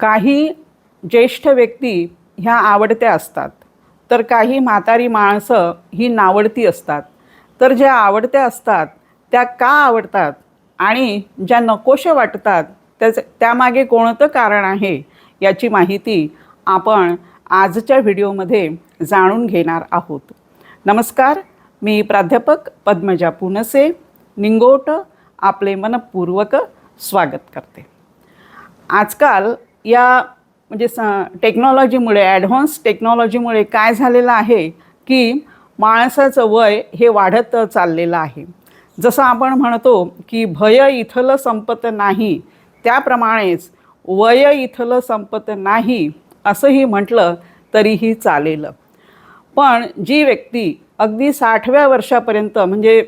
काही ज्येष्ठ व्यक्ती ह्या आवडत्या असतात. तर काही म्हातारी माणसं ही नावडती असतात. तर ज्या आवडत्या असतात त्या का आवडतात आणि ज्या नकोशा वाटतात त्याच त्यामागे कोणतं कारण आहे याची माहिती आपण आजच्या व्हिडिओमध्ये जाणून घेणार आहोत. नमस्कार मी प्राध्यापक पद्मजा पुनसे निंगोट आपले मनपूर्वक स्वागत करते. आजकाल या म्हणजे स टेक्नॉलॉजीमुळे ॲडव्हान्स टेक्नॉलॉजीमुळे काय झालेलं आहे की माणसाचं वय हे वाढत चाललेलं आहे. जसं आपण म्हणतो की भय इथलं संपत नाही त्याप्रमाणेच वय इथलं संपत नाही असंही म्हटलं तरीही चालेल. पण जी व्यक्ती अगदी साठव्या वर्षापर्यंत म्हणजे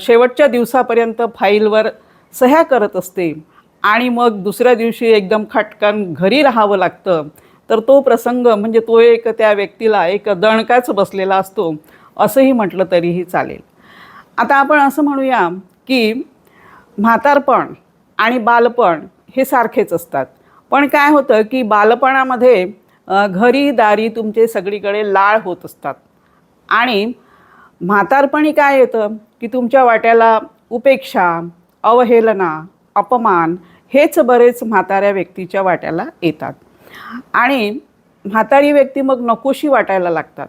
शेवटच्या दिवसापर्यंत फाईलवर सह्या करत असते आणि मग दुसऱ्या दिवशी एकदम खटकन घरी राहावं लागतं. तर तो प्रसंग म्हणजे तो एक त्या व्यक्तीला एक दणकाच बसलेला असतो असंही म्हटलं तरीही चालेल. आता आपण असं म्हणूया की म्हातारपण आणि बालपण हे सारखेच असतात. पण काय होतं की बालपणामध्ये घरी दारी तुमचे सगळीकडे लाळ होत असतात. आणि म्हातारपणी काय येतं की तुमच्या वाट्याला उपेक्षा अवहेलना अपमान हेच बरेच म्हाताऱ्या व्यक्तीच्या वाट्याला येतात. आणि म्हातारी व्यक्ती मग नकोशी वाटायला लागतात.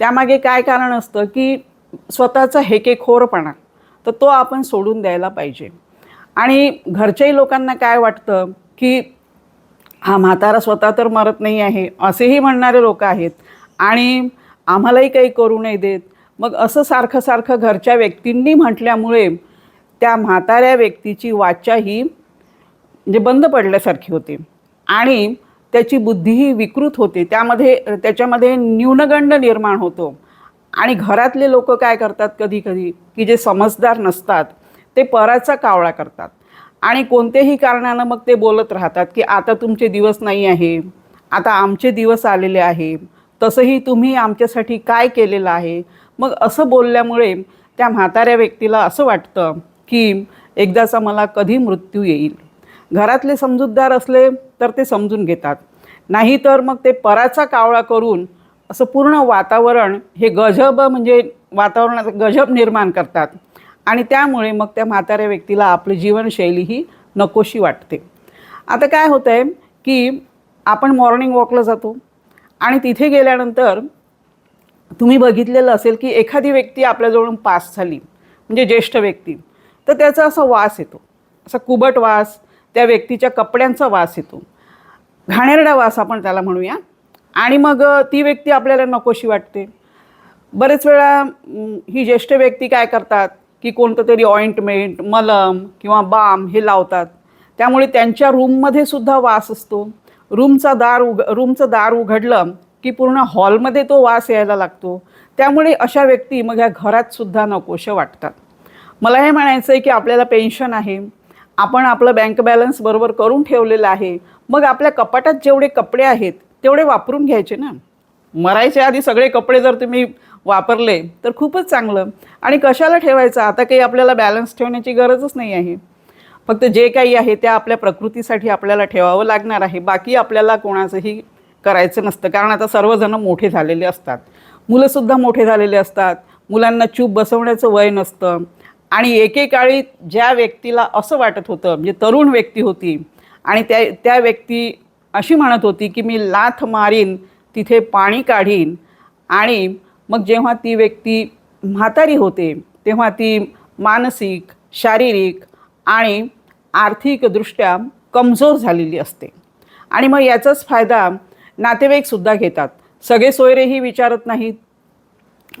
त्यामागे काय कारण असतं की स्वतःचा हेकेखोरपणा तर तो आपण सोडून द्यायला पाहिजे. आणि घरच्याही लोकांना काय वाटतं की हा म्हातारा स्वतः तर मरत नाही आहे असेही म्हणणारे लोक आहेत आणि आम्हालाही काही करू नाही देत. मग असं सारखं सारखं घरच्या व्यक्तींनी म्हटल्यामुळे त्या म्हाताऱ्या व्यक्तीची वाचा ही म्हणजे बंद पडल्यासारखी होते. आणि त्याची बुद्धीही विकृत होते. त्यामध्ये त्याच्यामध्ये न्यूनगंड निर्माण होतो. आणि घरातले लोक काय करतात कधी कधी की जे समजदार नसतात ते पराचा कावळा करतात. आणि कोणत्याही कारणानं मग ते बोलत राहतात की आता तुमचे दिवस नाही आहे. आता आमचे दिवस आलेले आहे. तसंही तुम्ही आमच्यासाठी काय केलेलं आहे? मग असं बोलल्यामुळे त्या म्हाताऱ्या व्यक्तीला असं वाटतं की एकदाचा मला कधी मृत्यू येईल. घरातले समजूतदार असले तर ते समजून घेतात. नाहीतर मग ते पराचा कावळा करून असं पूर्ण वातावरण हे गजब म्हणजे वातावरणात गजब निर्माण करतात. आणि त्यामुळे मग त्या म्हाताऱ्या व्यक्तीला आपली जीवनशैली ही नकोशी वाटते. आता काय होतं आहे की आपण मॉर्निंग वॉकला जातो आणि तिथे गेल्यानंतर तुम्ही बघितलेलं असेल की एखादी व्यक्ती आपल्याजवळून पास झाली म्हणजे ज्येष्ठ व्यक्ती तर त्याचा असा वास येतो. असा कुबट वास त्या व्यक्तीच्या कपड्यांचा वास येतो. घाणेरडा वास आपण त्याला म्हणूया. आणि मग ती व्यक्ती आपल्याला नकोशी वाटते. बरेच वेळा ही ज्येष्ठ व्यक्ती काय करतात की कोणतं तरी ऑइंटमेंट मलम किंवा बाम हे लावतात. त्यामुळे त्यांच्या रूममध्ये सुद्धा वास असतो. रूमचा दार उघ रूमचं दार उघडलं की पूर्ण हॉलमध्ये तो वास यायला लागतो. त्यामुळे अशा व्यक्ती मग ह्या घरातसुद्धा नकोशा नकोशं वाटतात. मला हे म्हणायचं आहे की आपल्याला पेन्शन आहे. आपण आपलं बँक बॅलन्स बरोबर करून ठेवलेलं आहे. मग आपल्या कपाटात जेवढे कपडे आहेत तेवढे वापरून घ्यायचे ना. मरायच्या आधी सगळे कपडे जर तुम्ही वापरले तर खूपच चांगलं. आणि कशाला ठेवायचं? आता काही आपल्याला बॅलन्स ठेवण्याची गरजच नाही आहे. फक्त जे काही आहे त्या आपल्या प्रकृतीसाठी आपल्याला ठेवावं लागणार आहे. बाकी आपल्याला कोणाचंही करायचं नसतं. कारण आता सर्वजण मोठे झालेले असतात. मुलंसुद्धा मोठे झालेले असतात. मुलांना चूप बसवण्याचं वय नसतं. आणि एकेकाळी ज्या व्यक्तीला असं वाटत होतं म्हणजे तरुण व्यक्ती होती आणि त्या त्या व्यक्ती अशी म्हणत होती की मी लाथ मारीन तिथे पाणी काढीन आणि मग जेव्हा ती व्यक्ती म्हातारी होते तेव्हा ती मानसिक शारीरिक आणि आर्थिकदृष्ट्या कमजोर झालेली असते. आणि मग याचाच फायदा नातेवाईकसुद्धा घेतात. सगळे सोयरेही विचारत नाहीत.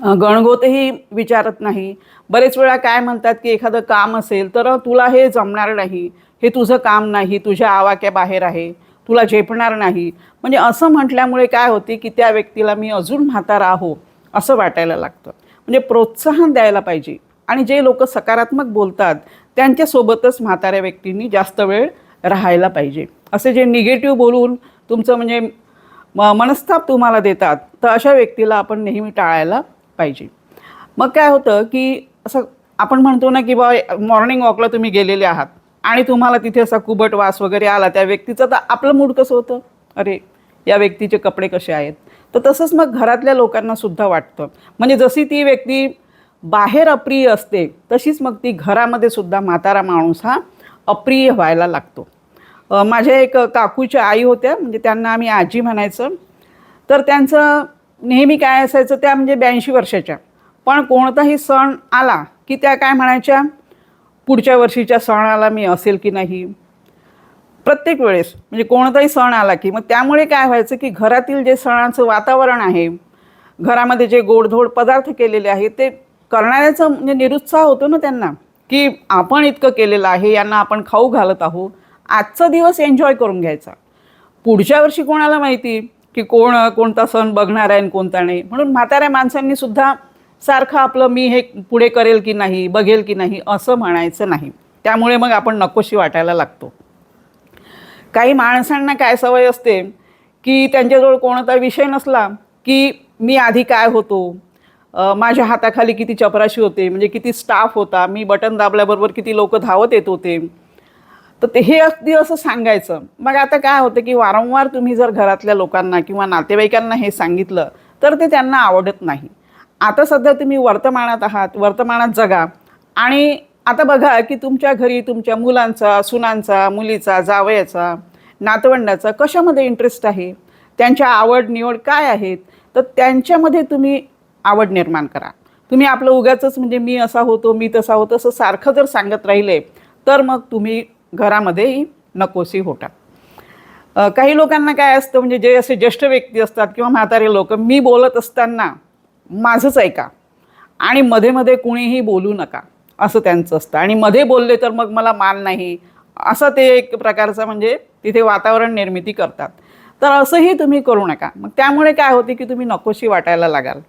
गणगोतही विचारत नाही. बरेच वेळा काय म्हणतात की एखादं काम असेल तर तुला हे जमणार नाही. हे तुझं काम नाही. तुझ्या आवाक्याबाहेर आहे. तुला झेपणार नाही. म्हणजे असं म्हटल्यामुळे काय होते की त्या व्यक्तीला मी अजून म्हातारा आहो असं वाटायला लागतं. म्हणजे प्रोत्साहन द्यायला पाहिजे. आणि जे लोक सकारात्मक बोलतात त्यांच्यासोबतच म्हाताऱ्या व्यक्तींनी जास्त वेळ राहायला पाहिजे. असे जे निगेटिव्ह बोलून तुमचं म्हणजे म मनस्ताप तुम्हाला देतात तर अशा व्यक्तीला आपण नेहमी टाळायला पाहिजे. मग काय होतं की असं आपण म्हणतो ना की बा मॉर्निंग वॉकला तुम्ही गेलेले आहात आणि तुम्हाला तिथे असा कुबट वास वगैरे आला त्या व्यक्तीचा तर आपलं मूड कसं होतं? अरे या व्यक्तीचे कपडे कसे आहेत? तर तसंच मग घरातल्या लोकांना सुद्धा वाटतं. म्हणजे जशी ती व्यक्ती बाहेर अप्रिय असते तशीच मग ती घरामध्ये सुद्धा म्हातारा माणूस हा अप्रिय व्हायला लागतो. माझ्या एक काकूच्या आई होत्या म्हणजे त्यांना आम्ही आजी म्हणायचं. तर त्यांचं नेहमी काय असायचं त्या म्हणजे ब्याऐंशी वर्षाच्या. पण कोणताही सण आला की त्या काय म्हणायच्या? पुढच्या वर्षीच्या सणाला मी असेल की नाही? प्रत्येक वेळेस म्हणजे कोणताही सण आला की मग त्यामुळे काय व्हायचं की घरातील जे सणाचं वातावरण आहे घरामध्ये जे गोडधोड पदार्थ केलेले आहेत ते करणाऱ्याचा म्हणजे निरुत्साह होतो ना त्यांना की आपण इतकं केलेलं आहे यांना आपण खाऊ घालत आहोत आजचा दिवस एन्जॉय करून घ्यायचा. पुढच्या वर्षी कोणाला माहिती? की कोण कोणता सण बघणार आहे आणि कोणता नाही. म्हणून म्हाताऱ्या माणसांनी सुद्धा सारखं आपलं मी हे पुढे करेल की नाही बघेल की नाही असं म्हणायचं नाही. त्यामुळे मग आपण नकोशी वाटायला लागतो. काही माणसांना काय सवय असते की त्यांच्याजवळ कोणता विषय नसला की मी आधी काय होतो? माझ्या हाताखाली किती चपराशी होते? म्हणजे किती स्टाफ होता? मी बटन दाबल्याबरोबर किती लोक धावत येत होते? तर ते हे अगदी असं सांगायचं. मग आता काय होतं की वारंवार तुम्ही जर घरातल्या लोकांना किंवा नातेवाईकांना हे सांगितलं तर ते त्यांना आवडत नाही. आता सध्या तुम्ही वर्तमानात आहात वर्तमानात जगा आणि आता बघा की तुमच्या घरी तुमच्या मुलांचा सुनांचा मुलीचा जावयाचा नातवंडाचा कशामध्ये इंटरेस्ट आहे? त्यांच्या आवड निवड काय आहेत? तर त्यांच्यामध्ये तुम्ही आवड निर्माण करा. तुम्ही आपलं उगाच म्हणजे मी असा होतो मी तसा होतो असं सारखं जर सांगत राहिले तर मग तुम्ही घरामध्येही नकोसी होतात. काही लोकांना काय असतं म्हणजे जे असे ज्येष्ठ व्यक्ती असतात किंवा म्हातारे लोक मी बोलत असताना माझंच ऐका आणि मध्ये मध्ये कुणीही बोलू नका असं त्यांचं असतं. आणि मध्ये बोलले तर मग मला मान नाही असं ते एक प्रकारचं म्हणजे तिथे वातावरण निर्मिती करतात. तर असंही तुम्ही करू नका. मग त्यामुळे काय होते की तुम्ही नकोशी वाटायला लागाल.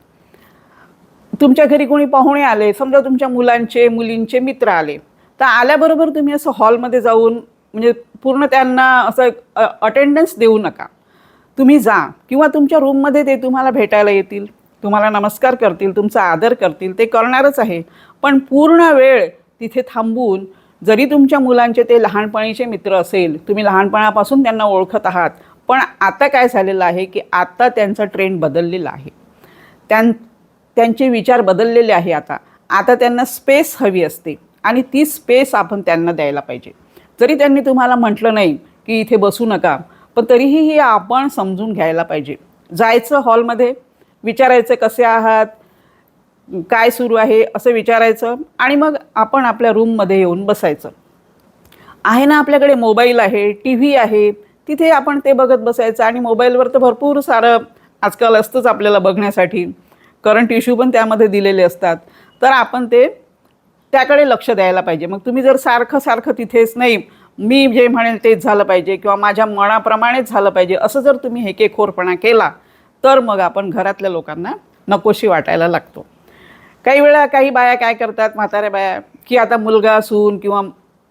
तुमच्या घरी कोणी पाहुणे आले समजा तुमच्या मुलांचे मुलींचे मित्र आले तर आल्याबरोबर तुम्ही असं हॉलमध्ये जाऊन म्हणजे पूर्ण त्यांना असं अटेंडन्स देऊ नका. तुम्ही जा. किंवा तुमच्या रूममध्ये ते तुम्हाला भेटायला येतील. तुम्हाला नमस्कार करतील तुमचा आदर करतील. ते करणारच आहे. पण पूर्ण वेळ तिथे थांबून जरी तुमच्या मुलांचे ते लहानपणीचे मित्र असेल तुम्ही लहानपणापासून त्यांना ओळखत आहात. पण आता काय झालेलं आहे की आता त्यांचा ट्रेंड बदललेला आहे. त्यां त्यांचे विचार बदललेले आहे आता. आता त्यांना स्पेस हवी असते. आणि ती स्पेस आपण त्यांना द्यायला पाहिजे. जरी त्यांनी तुम्हाला म्हटलं नाही की इथे बसू नका पण तरीही हे आपण समजून घ्यायला पाहिजे. जायचं हॉलमध्ये विचारायचं कसे आहात काय सुरू आहे असं विचारायचं आणि मग आपण आपल्या रूममध्ये येऊन बसायचं. आहे ना आपल्याकडे मोबाईल आहे टी व्ही आहे तिथे आपण ते बघत बसायचं आणि मोबाईलवर तर भरपूर सारं आजकाल असतंच आपल्याला बघण्यासाठी. करंट इश्यू पण त्यामध्ये दिलेले असतात. तर आपण ते त्याकडे लक्ष द्यायला पाहिजे. मग तुम्ही जर सारखं सारखं तिथेच नाही मी जे म्हणेल तेच झालं पाहिजे किंवा माझ्या मनाप्रमाणेच झालं पाहिजे असं जर तुम्ही हेकेखोरपणा केला तर मग आपण घरातल्या लोकांना नकोशी वाटायला लागतो. काही वेळा काही बाया काय करतात म्हाताऱ्या बाया की आता मुलगा असून किंवा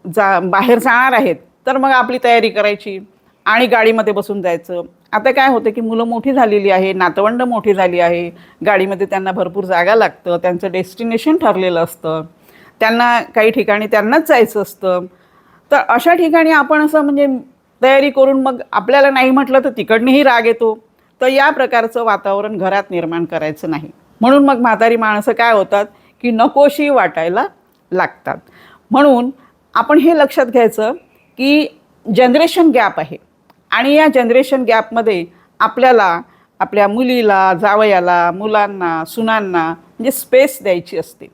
जा बाहेर जाणार आहेत तर मग आपली तयारी करायची आणि गाडीमध्ये बसून जायचं. आता काय होतं की मुलं मोठी झालेली आहे नातवंड मोठी झाली आहे गाडीमध्ये त्यांना भरपूर जागा लागतं त्यांचं डेस्टिनेशन ठरलेलं असतं. त्यांना काही ठिकाणी त्यांनाच जायचं असतं. तर अशा ठिकाणी आपण असं म्हणजे तयारी करून मग आपल्याला नाही म्हटलं तर तिकडनंही राग येतो. तर या प्रकारचं वातावरण घरात निर्माण करायचं नाही. म्हणून मग म्हातारी माणसं काय होतात की नकोशी वाटायला लागतात. म्हणून आपण हे लक्षात घ्यायचं की जनरेशन गॅप आहे. आणि या जनरेशन गॅपमध्ये आपल्याला आपल्या मुलीला जावयाला मुलांना सुनांना म्हणजे स्पेस द्यायची असते.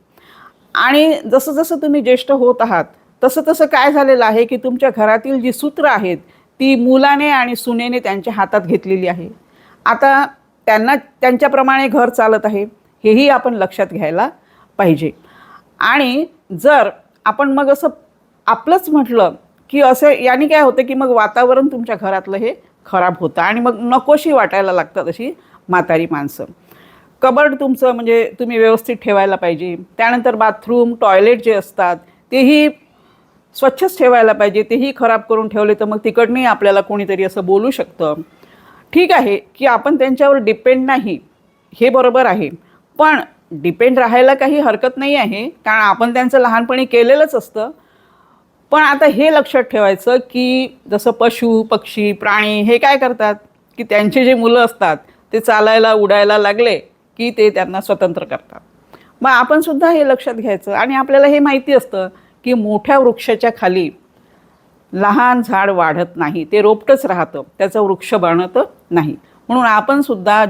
आणि जसं जसं तुम्ही ज्येष्ठ होत आहात तसं तसं काय झालेलं आहे की तुमच्या घरातील जी सूत्र आहेत ती मुलाने आणि सुनेने त्यांच्या हातात घेतलेली आहे. आता त्यांना त्यांच्याप्रमाणे घर चालत आहे हेही आपण लक्षात घ्यायला पाहिजे. आणि जर आपण मग असं आपलंच म्हटलं की असं याने काय होतं की मग वातावरण तुमच्या घरातलं हे खराब होतं आणि मग नकोशी वाटायला लागतात अशी म्हातारी माणसं. कबर्ड तुमचं म्हणजे तुम्ही व्यवस्थित ठेवायला पाहिजे. त्यानंतर बाथरूम टॉयलेट जे असतात तेही स्वच्छच ठेवायला पाहिजे. तेही खराब करून ठेवले तर मग तिकडनंही आपल्याला कोणीतरी असं बोलू शकतं. ठीक आहे की आपण त्यांच्यावर डिपेंड नाही. हे बरोबर आहे. पण डिपेंड राहायला काही हरकत नाही आहे. कारण आपण त्यांचं लहानपणी केलेलंच असतं. पण आता हे लक्षात ठेवायचं की जसं पशु पक्षी प्राणी हे काय करतात? की त्यांचे जे मुलं असतात ते चालायला उडायला लागले. की ते त्यांना स्वतंत्र करतात. मग आपण सुद्धा हे लक्षात घ्यायचं आणि आपल्याला हे माहिती असतं की मोठ्या वृक्षाच्या खाली लहान झाड वाढत नाही ते रोपटंच राहतं त्याचं वृक्ष बनत नाही. म्हणून आपण सुद्धा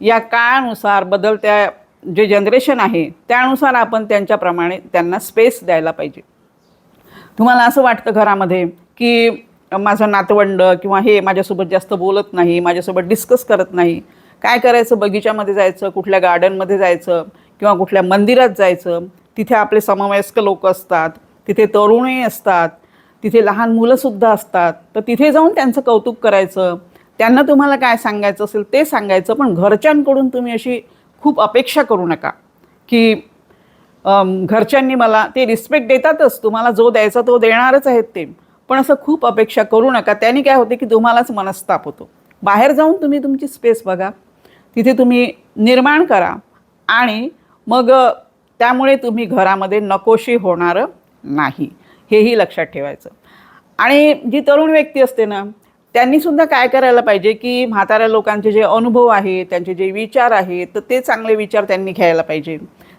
या काळानुसार बदलत्या जे जनरेशन आहे त्यानुसार आपण त्यांच्याप्रमाणे त्यांना स्पेस द्यायला पाहिजे. तुम्हाला असं वाटतं घरामध्ये की माझं नातवंड किंवा हे माझ्यासोबत जास्त बोलत नाही माझ्यासोबत डिस्कस करत नाही काय करायचं? बगीच्यामध्ये जायचं कुठल्या गार्डनमध्ये जायचं किंवा कुठल्या मंदिरात जायचं? तिथे आपले समवयस्क लोक असतात तिथे तरुणही असतात तिथे लहान मुलंसुद्धा असतात. तर तिथे जाऊन त्यांचं कौतुक करायचं. त्यांना तुम्हाला काय सांगायचं असेल ते सांगायचं पण घरच्यांकडून तुम्ही अशी खूप अपेक्षा करू नका. की घरच्यांनी मला ते रिस्पेक्ट देतातच. तुम्हाला जो द्यायचा तो देणारच आहेत ते. पण असं खूप अपेक्षा करू नका. त्याने काय होते की तुम्हालाच मनस्ताप होतो. बाहेर जाऊन तुम्ही तुमची स्पेस बघा. तिथे तुम्ही निर्माण करा. आणि मग त्यामुळे तुम्ही घरामध्ये नकोशी होणारं नाही. हेही लक्षात ठेवायचं. आणि जी तरुण व्यक्ती असते ना त्यांनीसुद्धा काय करायला पाहिजे की म्हाताऱ्या लोकांचे जे अनुभव आहेत त्यांचे जे विचार आहेत तर ते चांगले विचार त्यांनी घ्यायला पाहिजे.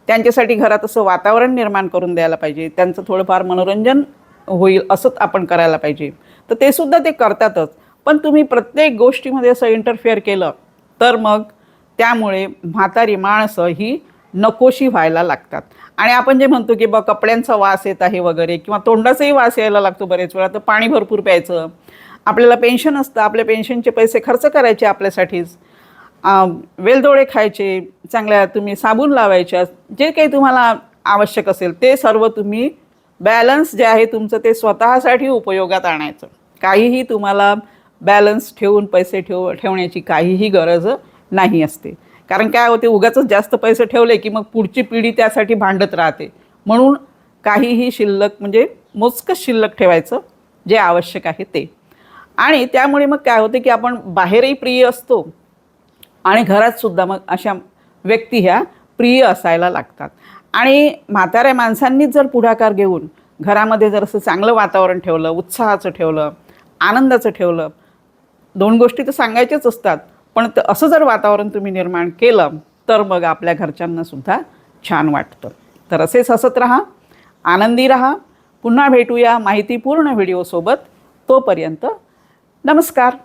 त्यांच्यासाठी घरात असं वातावरण निर्माण करून द्यायला पाहिजे. त्यांचं थोडंफार मनोरंजन होईल असंच आपण करायला पाहिजे. तर ते सुद्धा ते करतातच. पण तुम्ही प्रत्येक गोष्टीमध्ये असं इंटरफेअर केलं तर मग त्यामुळे म्हातारी माणसं ही नकोशी व्हायला लागतात. आणि आपण जे म्हणतो की बा कपड्यांचा वास येत आहे वगैरे किंवा तोंडाचाही वास यायला लागतो बरेच वेळा तर पाणी भरपूर प्यायचं. आपल्याला पेन्शन असतं आपल्या पेन्शनचे पैसे खर्च करायचे आपल्यासाठीच. वेलदोळे वेलदोडे खायचे चांगल्या तुम्ही साबून लावायच्या जे काही तुम्हाला आवश्यक असेल ते सर्व तुम्ही बॅलन्स जे आहे तुमचं ते स्वतःसाठी उपयोगात आणायचं. काहीही तुम्हाला बॅलन्स ठेवून पैसे ठेव ठेवण्याची काहीही गरज नाही असते. कारण काय होते उगाच जास्त पैसे ठेवले की मग पुढची पिढी त्यासाठी भांडत राहते. म्हणून काहीही शिल्लक म्हणजे मोजकंच शिल्लक ठेवायचं जे आवश्यक आहे ते. आणि त्यामुळे मग काय होते की आपण बाहेरही प्रिय असतो आणि घरातसुद्धा मग अशा व्यक्ती ह्या प्रिय असायला लागतात. आणि म्हाताऱ्या माणसांनीच जर पुढाकार घेऊन घरामध्ये जर असं चांगलं वातावरण ठेवलं उत्साहाचं ठेवलं आनंदाचं ठेवलं दोन गोष्टी तर सांगायच्याच असतात. पण त- असं जर वातावरण तुम्ही निर्माण केलं तर मग आपल्या घरच्यांना सुद्धा छान वाटतं. तर असेच हसत राहा आनंदी राहा. पुन्हा भेटूया माहितीपूर्ण व्हिडिओसोबत. तोपर्यंत नमस्कार.